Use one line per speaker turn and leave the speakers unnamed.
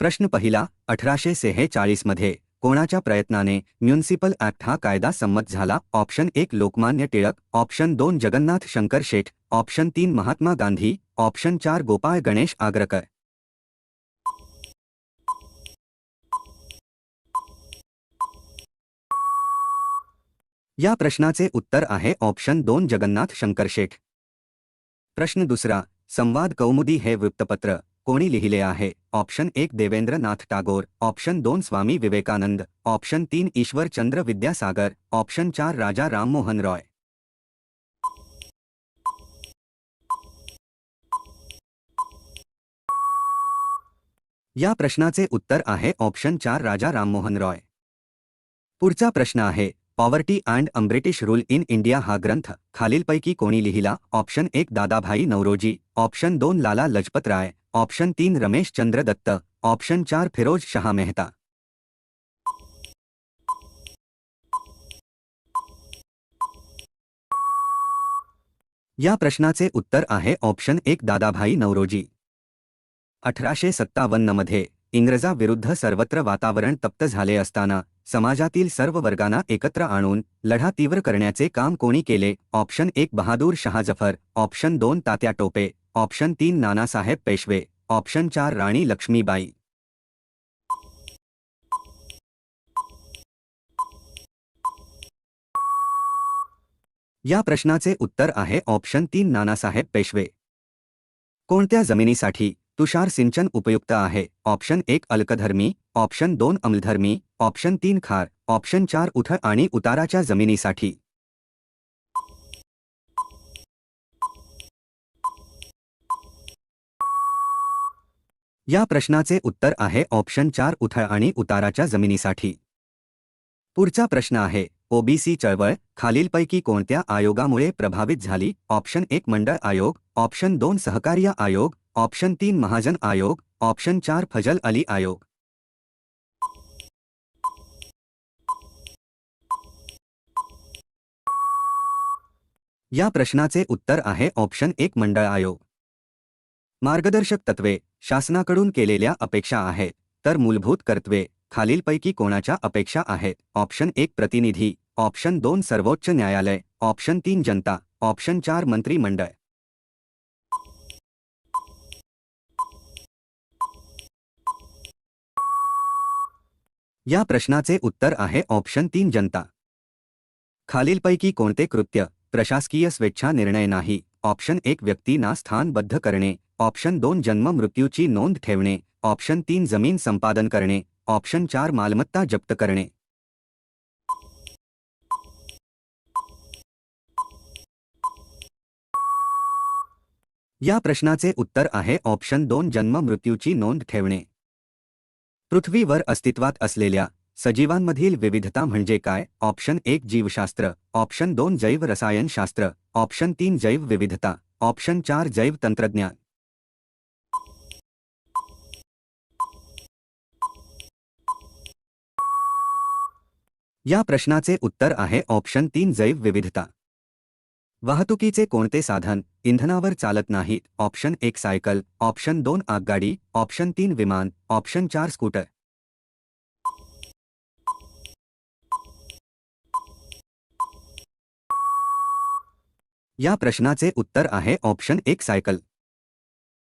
प्रश्न पहिला अठराशे सेहेचाळीसमध्ये कोणाच्या प्रयत्नाने म्युन्सिपल ऍक्ट हा कायदा संमत झाला? ऑप्शन एक लोकमान्य टिळक. ऑप्शन दोन जगन्नाथ शंकर शेठ. ऑप्शन तीन महात्मा गांधी. ऑप्शन चार गोपाळ गणेश आग्रकर. या प्रश्नाचे उत्तर आहे ऑप्शन दोन जगन्नाथ शंकर शेठ. प्रश्न दुसरा संवाद कौमुदी हे वृत्तपत्र. कोणी लिहिले आहे? ऑप्शन एक देवेंद्रनाथ टागोर ऑप्शन दोन स्वामी विवेकानंद ऑप्शन तीन ईश्वरचंद्र विद्यासागर ऑप्शन चार राजा राममोहन रॉय. या प्रश्नाचे उत्तर आहे ऑप्शन चार राजा राममोहन रॉय. पुढचा प्रश्न आहे poverty and un-British rule in India हा ग्रंथ खालीलपैकी कोणी लिहिला? ऑप्शन एक दादाभाई नवरोजी ऑप्शन दोन लाला लजपत राय ऑप्शन तीन रमेश चंद्र दत्त. ऑप्शन चार फिरोज शहा मेहता. या प्रश्नाचे उत्तर आहे ऑप्शन एक दादाभाई नवरोजी. अठराशे सत्तावन्नमध्ये इंग्रजाविरुद्ध सर्वत्र वातावरण तप्त झाले असताना समाजातील सर्व वर्गांना एकत्र आणून लढा तीव्र करण्याचे काम कोणी केले? ऑप्शन एक बहादूर शहा जफर. ऑप्शन दोन तात्या टोपे. ऑप्शन तीन नानासाहेब पेशवे, ऑप्शन चार राणी लक्ष्मीबाई. या प्रश्नाचे उत्तर आहे ऑप्शन तीन नानासाहेब पेशवे. कोणत्या जमिनीसाठी तुषार सिंचन उपयुक्त आहे? ऑप्शन एक अल्कधर्मी, ऑप्शन दोन अम्लधर्मी, ऑप्शन तीन खार, ऑप्शन चार उथळ आणि उताराच्या जमिनीसाठी. या प्रश्नाचे उत्तर आहे ऑप्शन चार उथळ आणि उताराच्या जमिनीसाठी. पुढचा प्रश्न आहे ओबीसी चळवळ खालीलपैकी कोणत्या आयोगामुळे प्रभावित झाली? ऑप्शन एक मंडळ आयोग. ऑप्शन दोन सहकार्य आयोग. ऑप्शन तीन महाजन आयोग. ऑप्शन चार फजल अली आयोग. या प्रश्नाचे उत्तर आहे ऑप्शन एक मंडळ आयोग. मार्गदर्शक तत्वे शासनाकडून केलेल्या अपेक्षा आहेत. तर मूलभूत कर्तवे खालीलपैकी कोणाच्या अपेक्षा आहेत? ऑप्शन एक प्रतिनिधी. ऑप्शन दोन सर्वोच्च न्यायालय. ऑप्शन तीन जनता. ऑप्शन चार मंत्रिमंडळ. या प्रश्नाचे उत्तर आहे ऑप्शन तीन जनता. खालीलपैकी कोणते कृत्य? प्रशासकीय स्वेच्छा निर्णय नाही. ऑप्शन एक व्यक्तींना स्थानबद्ध करणे. ऑप्शन दोन जन्म मृत्यूची नोंद ठेवणे. ऑप्शन तीन जमीन संपादन करणे. ऑप्शन चार मालमत्ता जप्त करणे. या प्रश्नाचे उत्तर आहे. ऑप्शन दोन जन्म मृत्यूची नोंद ठेवणे. पृथ्वीवर अस्तित्वात असलेल्या सजीवांमधील विविधता म्हणजे काय? ऑप्शन एक जीवशास्त्र. ऑप्शन दोन जैव रसायनशास्त्र ऑप्शन तीन जैव विविधता ऑप्शन चार जैव तंत्रज्ञान या प्रश्नाचे उत्तर आहे ऑप्शन तीन जैव विविधता. वाहतुकीचे कोणते साधन इंधनावर चालत नाहीत? ऑप्शन एक सायकल. ऑप्शन दोन आगगाडी. ऑप्शन तीन विमान. ऑप्शन चार स्कूटर. या प्रश्नाचे उत्तर आहे ऑप्शन एक सायकल.